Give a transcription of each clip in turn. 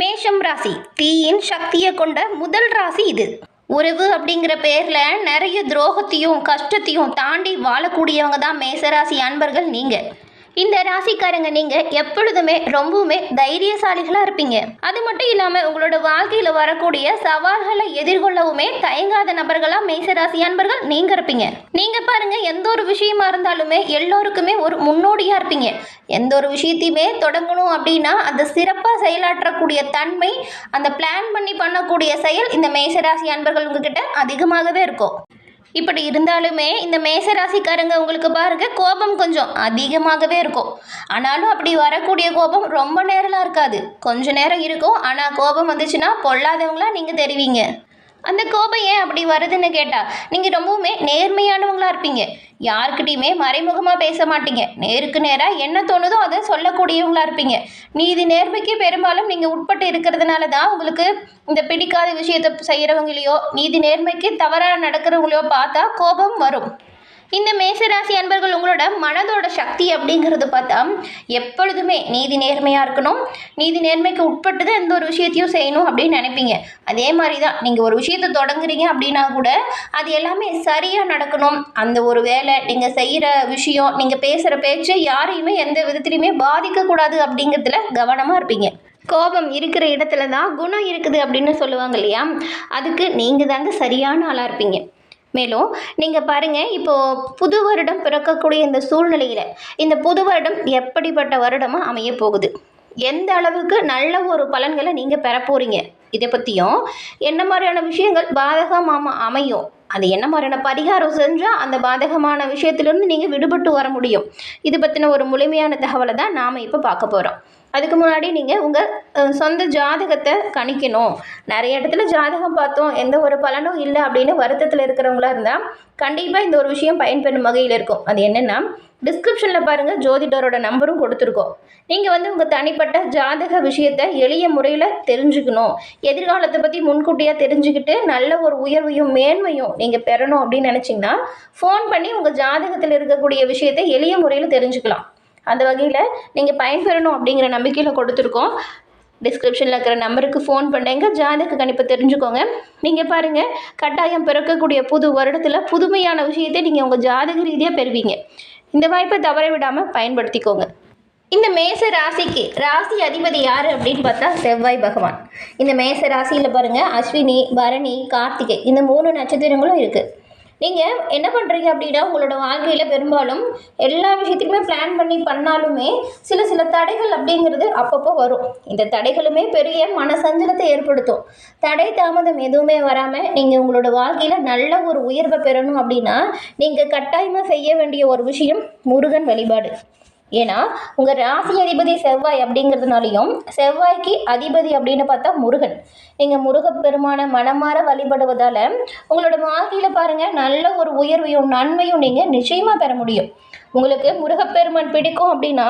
மேஷம் ராசி. தீயின் சக்தியை கொண்ட முதல் ராசி இது. உறவு அப்படிங்கிற பேரில் நிறைய துரோகத்தையும் கஷ்டத்தையும் தாண்டி வாழக்கூடியவங்க தான் மேசராசி அன்பர்கள் நீங்கள் இந்த ராசிக்காரங்க நீங்கள் எப்பொழுதுமே ரொம்பவுமே தைரியசாலிகளாக இருப்பீங்க. அது மட்டும் இல்லாமல் உங்களோட வாழ்க்கையில் வரக்கூடிய சவால்களை எதிர்கொள்ளவுமே தயங்காத நபர்களாக மேசராசி அன்பர்கள் நீங்கள் இருப்பீங்க. நீங்கள் பாருங்க எந்த ஒரு விஷயமா இருந்தாலுமே எல்லோருக்குமே ஒரு முன்னோடியாக இருப்பீங்க. எந்த ஒரு விஷயத்தையுமே தொடங்கணும் அப்படின்னா அந்த சிறப்பாக செயலாற்றக்கூடிய தன்மை அந்த பிளான் பண்ணி பண்ணக்கூடிய செயல் இந்த மேசராசி அன்பர்கள் உங்ககிட்ட அதிகமாகவே இருக்கும். இப்படி இருந்தாலுமே இந்த மேசராசிக்காரங்க உங்களுக்கு பாருங்க கோபம் கொஞ்சம் அதிகமாகவே இருக்கும். ஆனாலும் அப்படி வரக்கூடிய கோபம் ரொம்ப நேரம்லாம் இருக்காது. கொஞ்ச நேரம் இருக்கும். ஆனால் கோபம் வந்துச்சுன்னா பொல்லாதவங்களா நீங்கள் தெரிவிங்க. அந்த கோபம் ஏன் அப்படி வருதுன்னு கேட்டால் நீங்கள் ரொம்பவுமே நேர்மையானவங்களா இருப்பீங்க. யாருக்கிட்டையுமே மறைமுகமாக பேச மாட்டீங்க. நேருக்கு நேராக என்ன தோணுதோ அதை சொல்லக்கூடியவங்களா இருப்பீங்க. நீதி நேர்மைக்கு பெரும்பாலும் நீங்கள் உட்பட்டு இருக்கிறதுனால தான் உங்களுக்கு இந்த பிடிக்காத விஷயத்தை செய்கிறவங்களையோ நீதி நேர்மைக்கு தவறாக நடக்கிறவங்களையோ பார்த்தா கோபம் வரும். இந்த மேசராசி அன்பர்கள் உங்களோட மனதோட சக்தி அப்படிங்கிறது பார்த்தா எப்பொழுதுமே நீதி நேர்மையாக இருக்கணும். நீதி நேர்மைக்கு உட்பட்டு தான் எந்த ஒரு விஷயத்தையும் செய்யணும் அப்படின்னு நினைப்பீங்க. அதே மாதிரி தான் நீங்கள் ஒரு விஷயத்தை தொடங்குறீங்க அப்படின்னா கூட அது எல்லாமே சரியாக நடக்கணும். அந்த ஒரு வேலை நீங்கள் செய்கிற விஷயம் நீங்கள் பேசுகிற பேச்சு யாரையுமே எந்த விதத்துலையுமே பாதிக்கக்கூடாது அப்படிங்கிறதுல கவனமாக இருப்பீங்க. கோபம் இருக்கிற இடத்துல தான் குணம் இருக்குது அப்படின்னு சொல்லுவாங்க இல்லையா? அதுக்கு நீங்கள் தாங்க சரியான ஆளாக இருப்பீங்க. மேலும் நீங்கள் பாருங்கள் இப்போது புது வருடம் பிறக்கக்கூடிய இந்த சூழ்நிலையில் இந்த புது வருடம் எப்படிப்பட்ட வருடமாக அமைய போகுது? எந்த அளவுக்கு நல்ல ஒரு பலன்களை நீங்கள் பெற போகிறீங்க இதை பற்றியும் என்ன மாதிரியான விஷயங்கள் பாதகமாக அமையும்? அது என்ன மாதிரியான பரிகாரம் செஞ்சால் அந்த பாதகமான விஷயத்திலிருந்து நீங்கள் விடுபட்டு வர முடியும்? இது பற்றின ஒரு முழுமையான தகவலை தான் நாம் இப்போ பார்க்க போகிறோம் அதுக்கு முன்னாடி நீங்கள் உங்கள் சொந்த ஜாதகத்தை கணிக்கணும். நிறைய இடத்துல ஜாதகம் பார்த்தோம் எந்த ஒரு பலனும் இல்லை அப்படின்னு வருத்தத்தில் இருக்கிறவங்களா இருந்தால் கண்டிப்பாக இந்த ஒரு விஷயம் பயன்பெறும் வகையில் இருக்கும். அது என்னென்னா டிஸ்கிரிப்ஷனில் பாருங்கள் ஜோதிடரோட நம்பரும் கொடுத்துருக்கோம். நீங்கள் வந்து உங்கள் தனிப்பட்ட ஜாதக விஷயத்தை எளிய முறையில் தெரிஞ்சுக்கணும். எதிர்காலத்தை பற்றி முன்கூட்டியாக தெரிஞ்சுக்கிட்டு நல்ல ஒரு உயர்வையும் மேன்மையும் நீங்கள் பெறணும் அப்படின்னு நினச்சிங்கன்னா ஃபோன் பண்ணி உங்கள் ஜாதகத்தில் இருக்கக்கூடிய விஷயத்தை எளிய முறையில் தெரிஞ்சுக்கலாம். அந்த வகையில் நீங்கள் பயன்பெறணும் அப்படிங்கிற நம்பிக்கையில் கொடுத்துருக்கோம். டிஸ்கிரிப்ஷனில் இருக்கிற நம்பருக்கு ஃபோன் பண்ணுங்க ஜாதக கணிப்பை தெரிஞ்சுக்கோங்க. நீங்கள் பாருங்கள் கட்டாயம் பிறக்கக்கூடிய புது வருடத்தில் புதுமையான விஷயத்தை நீங்கள் உங்கள் ஜாதக ரீதியாக பெறுவீங்க. இந்த வாய்ப்பை தவற விடாமல் பயன்படுத்திக்கோங்க. இந்த மேச ராசிக்கு ராசி அதிபதி யார் அப்படின்னு பார்த்தா செவ்வாய் பகவான். இந்த மேச ராசியில் பாருங்கள் அஸ்வினி பரணி கார்த்திகை இந்த மூணு நட்சத்திரங்களும் இருக்குது நீங்கள் என்ன பண்ணுறீங்க அப்படின்னா உங்களோட வாழ்க்கையில் பெரும்பாலும் எல்லா விஷயத்தையுமே பிளான் பண்ணி பண்ணாலுமே சில சில தடைகள் அப்படிங்கிறது அப்பப்போ வரும். இந்த தடைகளுமே பெரிய மனசஞ்சலத்தை ஏற்படுத்தும். தடை தாமதம் எதுவுமே வராமல் நீங்கள் உங்களோட வாழ்க்கையில் நல்ல ஒரு உயர்வை பெறணும் அப்படின்னா நீங்கள் கட்டாயமாக செய்ய வேண்டிய ஒரு விஷயம் முருகன் வழிபாடு. ஏன்னா உங்கள் ராசி அதிபதி செவ்வாய் அப்படிங்கிறதுனாலையும் செவ்வாய்க்கு அதிபதி அப்படின்னு பார்த்தா முருகன். நீங்கள் முருகப்பெருமானை மனமாற வழிபடுவதால் உங்களோட வாழ்க்கையில் பாருங்கள் நல்ல ஒரு உயர்வையும் நன்மையும் நீங்கள் நிச்சயமாக பெற முடியும். உங்களுக்கு முருகப்பெருமான் பிடிக்கும் அப்படின்னா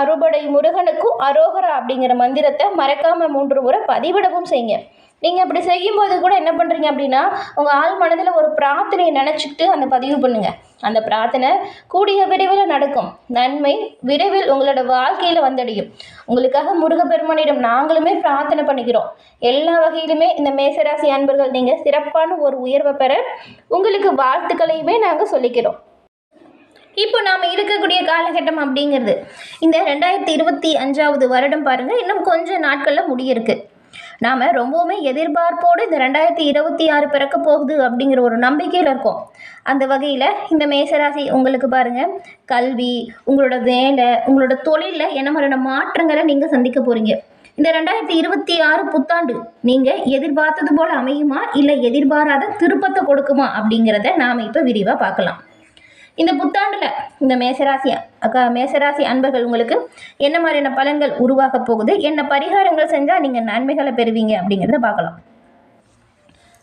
அறுபடை முருகனுக்கும் அரோகரா அப்படிங்கிற மந்திரத்தை மறக்காமல் மூன்று முறை பதிவிடவும் செய்யுங்க. நீங்கள் அப்படி செய்யும்போது கூட என்ன பண்ணுறீங்க அப்படின்னா உங்கள் ஆள் மனதில் ஒரு பிரார்த்தனையை நினச்சிக்கிட்டு அந்த பதிவு பண்ணுங்கள் அந்த பிரார்த்தனை கூடிய விரைவில் நடக்கும். நன்மை விரைவில் உங்களோட வாழ்க்கையில் வந்தடையும். உங்களுக்காக முருகப்பெருமானிடம் நாங்களுமே பிரார்த்தனை பண்ணிக்கிறோம். எல்லா வகையிலுமே இந்த மேசராசி அன்பர்கள் நீங்கள் சிறப்பான ஒரு உயர்வை பெற உங்களுக்கு வாழ்த்துக்களையுமே நாங்கள் சொல்லிக்கிறோம். இப்போ நாம் இருக்கக்கூடிய காலகட்டம் அப்படிங்கிறது இந்த ரெண்டாயிரத்தி இருபத்தி அஞ்சாவது வருடம் பாருங்கள் இன்னும் கொஞ்சம் நாட்களில் முடியிருக்கு. நாம் ரொம்பவுமே எதிர்பார்ப்போடு இந்த ரெண்டாயிரத்தி இருபத்தி ஆறு பிறக்க போகுது அப்படிங்கிற ஒரு நம்பிக்கையில் இருக்கோம். அந்த வகையில் இந்த மேசராசி உங்களுக்கு பாருங்கள் கல்வி உங்களோட வேலை உங்களோட தொழிலில் என்ன மாதிரியான மாற்றங்களை நீங்கள் சந்திக்க போகிறீங்க இந்த ரெண்டாயிரத்தி இருபத்தி ஆறு புத்தாண்டு நீங்கள் எதிர்பார்த்தது போல் அமையுமா? இல்லை எதிர்பாராத திருப்பத்தை கொடுக்குமா? அப்படிங்கிறத நாம் இப்போ விரிவாக பார்க்கலாம். இந்த புத்தாண்டில் இந்த மேசராசி அக்கா மேசராசி அன்பர்கள் உங்களுக்கு என்ன மாதிரியான பலன்கள் உருவாக போகுது? என்ன பரிகாரங்கள் செஞ்சால் நீங்கள் நன்மைகளை பெறுவீங்க? அப்படிங்கிறத பார்க்கலாம்.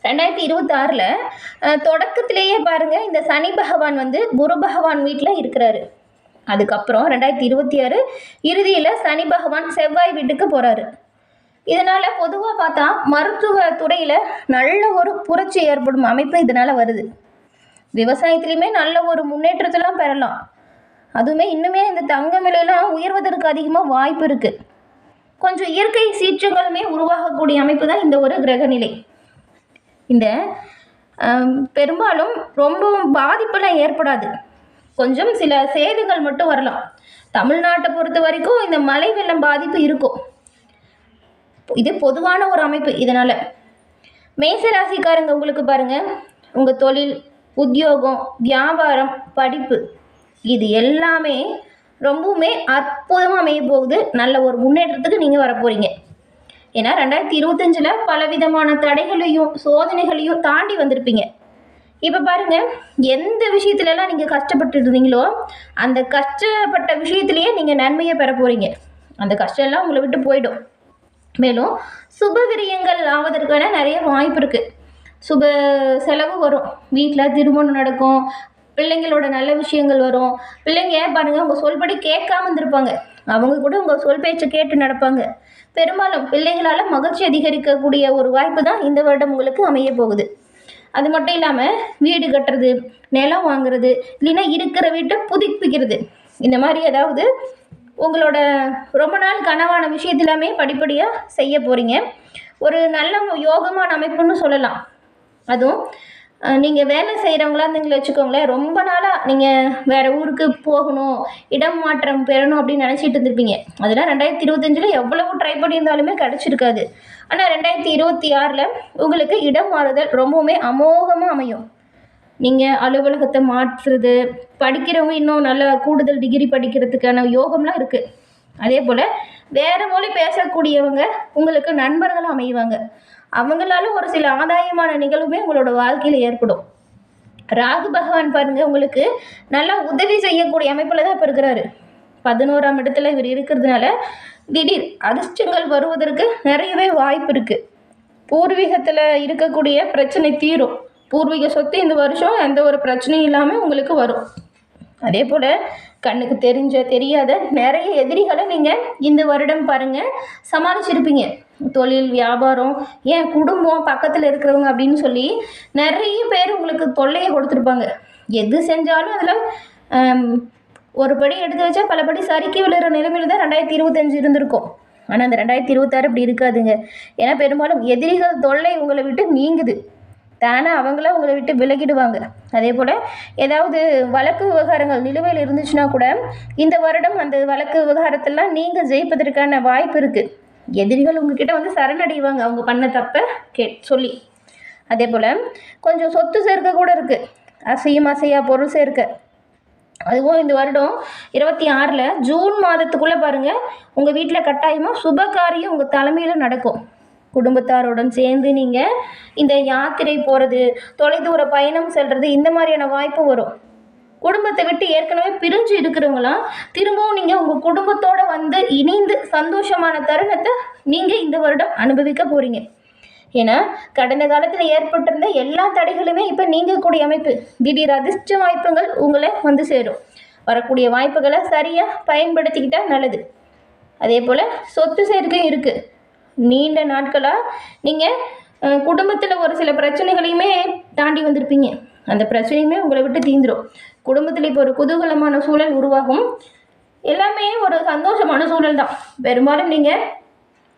ரெண்டாயிரத்தி இருபத்தாறில் தொடக்கத்திலேயே பாருங்கள் இந்த சனி பகவான் வந்து குரு பகவான் வீட்டில் இருக்கிறாரு. அதுக்கப்புறம் ரெண்டாயிரத்தி இருபத்தி ஆறு இறுதியில் சனி பகவான் செவ்வாய் வீட்டுக்கு போகிறாரு இதனால் பொதுவாக பார்த்தா மருத்துவ துறையில் நல்ல ஒரு புரட்சி ஏற்படும் அமைப்பு இதனால் வருது. விவசாயத்துலேயுமே நல்ல ஒரு முன்னேற்றத்தெல்லாம் பெறலாம். அதுவுமே இன்னுமே இந்த தங்க விலையெல்லாம் உயர்வதற்கு அதிகமாக வாய்ப்பு இருக்குது கொஞ்சம் இயற்கை சீற்றங்களுமே உருவாகக்கூடிய அமைப்பு தான் இந்த ஒரு கிரகநிலை. இந்த பெரும்பாலும் ரொம்பவும் பாதிப்பெல்லாம் ஏற்படாது. கொஞ்சம் சில சேதங்கள் மட்டும் வரலாம். தமிழ்நாட்டை பொறுத்த வரைக்கும் இந்த மழை வெள்ளம் பாதிப்பு இருக்கும். இது பொதுவான ஒரு அமைப்பு இதனால். மேச ராசிக்காரங்க உங்களுக்கு பாருங்கள் உங்கள் தொழில் உத்தியோகம் வியாபாரம் படிப்பு இது எல்லாமே ரொம்பவுமே அற்புதமாக அமைய போகுது. நல்ல ஒரு முன்னேற்றத்துக்கு நீங்கள் வரப்போகிறீங்க ஏன்னா ரெண்டாயிரத்தி இருபத்தஞ்சில் பலவிதமான தடைகளையும் சோதனைகளையும் தாண்டி வந்திருப்பீங்க. இப்போ பாருங்கள் எந்த விஷயத்துலலாம் நீங்கள் கஷ்டப்பட்டு இருந்தீங்களோ அந்த கஷ்டப்பட்ட விஷயத்துலேயே நீங்கள் நன்மையை பெற போகிறீங்க அந்த கஷ்டம் உங்களை விட்டு போயிடும். மேலும் சுப விரியங்கள் ஆவதற்கான நிறைய வாய்ப்பு இருக்குது சுப செலவு வரும். வீட்டில் திருமணம் நடக்கும் பிள்ளைங்களோட நல்ல விஷயங்கள் வரும். பிள்ளைங்க பாருங்கள் உங்கள் சொல்படி கேட்காம இருந்திருப்பாங்க. அவங்க கூட உங்கள் சொல் பேச்சை கேட்டு நடப்பாங்க. பெரும்பாலும் பிள்ளைகளால் மகிழ்ச்சி அதிகரிக்கக்கூடிய ஒரு வாய்ப்பு தான் இந்த வருடம் உங்களுக்கு அமைய போகுது. அது மட்டும் இல்லாமல் வீடு கட்டுறது நிலம் வாங்குறது இல்லைன்னா இருக்கிற வீட்டை புதுப்பிக்கிறது. இந்த மாதிரி ஏதாவது உங்களோட ரொம்ப நாள் கனவான விஷயத்திலாமே படிப்படியாக செய்ய போகிறீங்க ஒரு நல்ல யோகமான அமைப்புன்னு சொல்லலாம். அதுவும் நீங்கள் வேலை செய்கிறவங்களா இருந்தீங்களே வச்சுக்கோங்களேன் ரொம்ப நாளாக நீங்கள் வேறு ஊருக்கு போகணும் இடம் மாற்றம் பெறணும் அப்படின்னு நினச்சிட்டு இருந்திருப்பீங்க. அதெல்லாம் ரெண்டாயிரத்தி இருபத்தஞ்சில் எவ்வளவு ட்ரை பண்ணியிருந்தாலுமே கிடச்சிருக்காது. ஆனால் ரெண்டாயிரத்தி இருபத்தி ஆறில் உங்களுக்கு இடம் மாறுதல் ரொம்பவுமே அமோகமாக அமையும். நீங்கள் அலுவலகத்தை மாற்றுறது படிக்கிறவங்க இன்னும் நல்ல கூடுதல் டிகிரி படிக்கிறதுக்கான யோகம்லாம் இருக்குது அதே போல் வேறு மொழி பேசக்கூடியவங்க உங்களுக்கு நண்பர்களும் அமைவாங்க. அவங்களால ஒரு சில ஆதாயமான நிகழ்வுமே உங்களோட வாழ்க்கையில் ஏற்படும். ராகு பகவான் பாருங்க உங்களுக்கு நல்லா உதவி செய்யக்கூடிய அமைப்பில் தான் இப்போ இருக்கிறாரு. பதினோராம் இடத்துல இவர் இருக்கிறதுனால திடீர் அதிர்ஷ்டங்கள் வருவதற்கு நிறையவே வாய்ப்பு இருக்குது பூர்வீகத்தில் இருக்கக்கூடிய பிரச்சனை தீரும். பூர்வீக சொத்து இந்த வருஷம் எந்த ஒரு பிரச்சனையும் இல்லாமல் உங்களுக்கு வரும். அதே போல் கண்ணுக்கு தெரிஞ்ச தெரியாத நிறைய எதிரிகளை நீங்கள் இந்த வருடம் பாருங்கள் சமாளிச்சிருப்பீங்க. தொழில் வியாபாரம் ஏன் குடும்பம் பக்கத்தில் இருக்கிறவங்க அப்படின்னு சொல்லி நிறைய பேர் உங்களுக்கு தொல்லையை கொடுத்துருப்பாங்க. எது செஞ்சாலும் அதில் ஒரு படி எடுத்து வச்சா பல படி சறுக்கி விழுற நிலைமையில் தான் ரெண்டாயிரத்தி இருபத்தஞ்சு இருந்திருக்கும். ஆனால் அந்த ரெண்டாயிரத்தி இருபத்தாறு அப்படி இருக்காதுங்க. ஏன்னா பெரும்பாலும் எதிரிகள் தொல்லை உங்களை விட்டு நீங்குது. தானே அவங்கள உங்களை விட்டு விலகிடுவாங்க. அதே போல் ஏதாவது வழக்கு விவகாரங்கள் நிலுவையில் இருந்துச்சுன்னா கூட இந்த வருடம் அந்த வழக்கு விவகாரத்தெல்லாம் நீங்கள் ஜெயிப்பதற்கான வாய்ப்பு இருக்குது எதிரிகள் உங்ககிட்ட வந்து சரணடைவாங்க. அவங்க பண்ண தப்பை கே சொல்லி. அதே போல் கொஞ்சம் சொத்து சேர்க்க கூட இருக்குது அசையும் அசையா பொருள் சேர்க்க. அதுவும் இந்த வருடம் இருபத்தி ஆறில் ஜூன் மாதத்துக்குள்ளே பாருங்கள் உங்கள் வீட்டில் கட்டாயமாக சுப காரியம் உங்கள் தலைமையில் நடக்கும். குடும்பத்தாருடன் சேர்ந்து நீங்கள் இந்த யாத்திரை போகிறது தொலைதூர பயணம் செல்கிறது இந்த மாதிரியான வாய்ப்பு வரும். குடும்பத்தை விட்டு ஏற்கனவே பிரிஞ்சு இருக்கிறவங்களாம் திரும்பவும் நீங்கள் உங்கள் குடும்பத்தோடு வந்து இணைந்து சந்தோஷமான தருணத்தை நீங்கள் இந்த வருடம் அனுபவிக்க போகிறீங்க ஏன்னா கடந்த காலத்தில் ஏற்பட்டிருந்த எல்லா தடைகளுமே இப்போ நீங்கக்கூடிய அமைப்பு. திடீர் அதிர்ஷ்ட வாய்ப்புகள் உங்களை வந்து சேரும். வரக்கூடிய வாய்ப்புகளை சரியாக பயன்படுத்திக்கிட்டால் நல்லது. அதே போல் சொத்து சேர்க்கையும் இருக்குது நீண்ட நாட்களாக நீங்கள் குடும்பத்தில் ஒரு சில பிரச்சனைகளையுமே தாண்டி வந்திருப்பீங்க. அந்த பிரச்சனையுமே உங்களை விட்டு தீந்துடும் குடும்பத்தில் இப்போ ஒரு குதூகலமான சூழல் உருவாகும். எல்லாமே ஒரு சந்தோஷமான சூழல் தான். பெரும்பாலும் நீங்கள்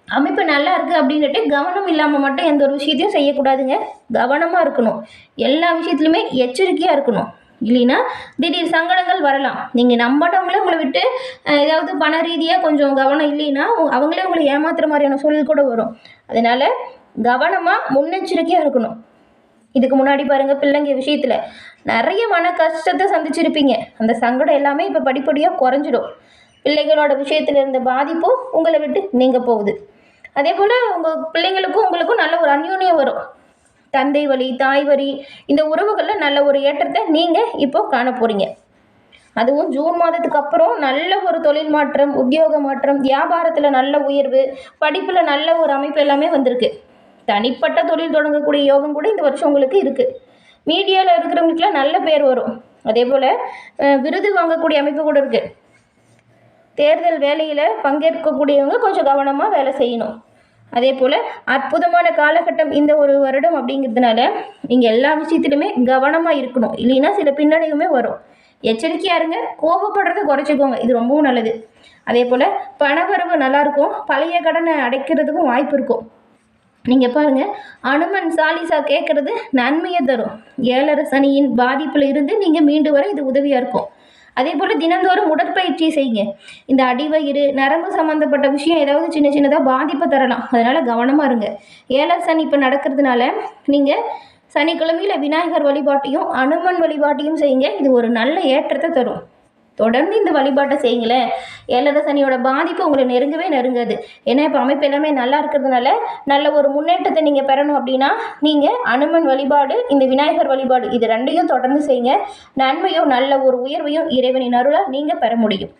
அமைப்பு நல்லா இருக்குது அப்படின்ட்டு கவனம் இல்லாமல் மட்டும் எந்த ஒரு விஷயத்தையும் செய்யக்கூடாதுங்க. கவனமாக இருக்கணும். எல்லா விஷயத்துலையுமே எச்சரிக்கையாக இருக்கணும். இல்லைன்னா திடீர் சங்கடங்கள் வரலாம். நீங்கள் நம்பினவங்களே உங்களை விட்டு ஏதாவது பண ரீதியாக கொஞ்சம் கவனம் இல்லைன்னா உ- அவங்களே உங்களை ஏமாத்துற மாதிரியான சூழல் கூட வரும். அதனால் கவனமாக முன்னெச்சரிக்கையாக இருக்கணும். இதுக்கு முன்னாடி பாருங்க பிள்ளைங்க விஷயத்தில் நிறைய மன கஷ்டத்தை சந்திச்சிருப்பீங்க. அந்த சங்கடம் எல்லாமே இப்போ படிப்படியாக குறைஞ்சிடும். பிள்ளைகளோட விஷயத்தில் இருந்த பாதிப்பும் உங்களை விட்டு நீங்க போகுது. அதே போல் உங்கள் பிள்ளைங்களுக்கும் உங்களுக்கும் நல்ல ஒரு அந்யோன்யம் வரும். தந்தை வழி தாய் வழி இந்த உறவுகளில் நல்ல ஒரு ஏற்றத்தை நீங்கள் இப்போ காண போகிறீங்க அதுவும் ஜூன் மாதத்துக்கு அப்புறம் நல்ல ஒரு தொழில் மாற்றம் உத்தியோக மாற்றம் வியாபாரத்தில் நல்ல உயர்வு படிப்பில் நல்ல ஒரு அமைப்பு எல்லாமே வந்திருக்கு. தனிப்பட்ட தொழில் தொடங்கக்கூடிய யோகம் கூட இந்த வருஷம் உங்களுக்கு இருக்குது மீடியாவில் இருக்கிறவங்களுக்குலாம் நல்ல பேர் வரும். அதே போல் விருது வாங்கக்கூடிய அமைப்பு கூட இருக்குது தேர்தல் வேலையில் பங்கேற்கக்கூடியவங்க கொஞ்சம் கவனமாக வேலை செய்யணும். அதே போல் அற்புதமான காலகட்டம் இந்த ஒரு வருடம் அப்படிங்கிறதுனால நீங்கள் எல்லா விஷயத்துலையுமே கவனமாக இருக்கணும். இல்லைன்னா சில பின்னடைவுமே வரும். எச்சரிக்கையாக இருங்க. கோபப்படுறதை குறைச்சிக்கோங்க. இது ரொம்பவும் நல்லது. அதே போல் பணவரவு நல்லாயிருக்கும் பழைய கடனை அடைக்கிறதுக்கும் வாய்ப்பு இருக்கும். நீங்கள் பாருங்கள் அனுமன் சாலிசா கேட்குறது நன்மையை தரும். ஏழரை சனியின் பாதிப்பில் இருந்து நீங்கள் மீண்டு வர இது உதவியாக இருக்கும். அதே போல் தினந்தோறும் உடற்பயிற்சி செய்யுங்க. இந்த அடிவயிறு நரம்பு சம்மந்தப்பட்ட விஷயம் ஏதாவது சின்ன சின்னதாக பாதிப்பை தரலாம். அதனால் கவனமாக இருங்க. ஏழரசனி இப்போ நடக்கிறதுனால நீங்கள் சனிக்கிழமையில் விநாயகர் வழிபாட்டையும் அனுமன் வழிபாட்டையும் செய்யுங்க. இது ஒரு நல்ல ஏற்றத்தை தரும். தொடர்ந்து இந்த வழிபாட்டை செய்யுங்களேன் ஏழரை சனியோட பாதிப்பு உங்களை நெருங்கவே நெருங்காது. ஏன்னா இப்போ அமைப்பு எல்லாமே நல்லா இருக்கிறதுனால நல்ல ஒரு முன்னேற்றத்தை நீங்கள் பெறணும் அப்படின்னா நீங்கள் அனுமன் வழிபாடு இந்த விநாயகர் வழிபாடு இது ரெண்டையும் தொடர்ந்து செய்யுங்க. நன்மையும் நல்ல ஒரு உயர்வையும் இறைவனின் அருளால் நீங்கள் பெற முடியும்.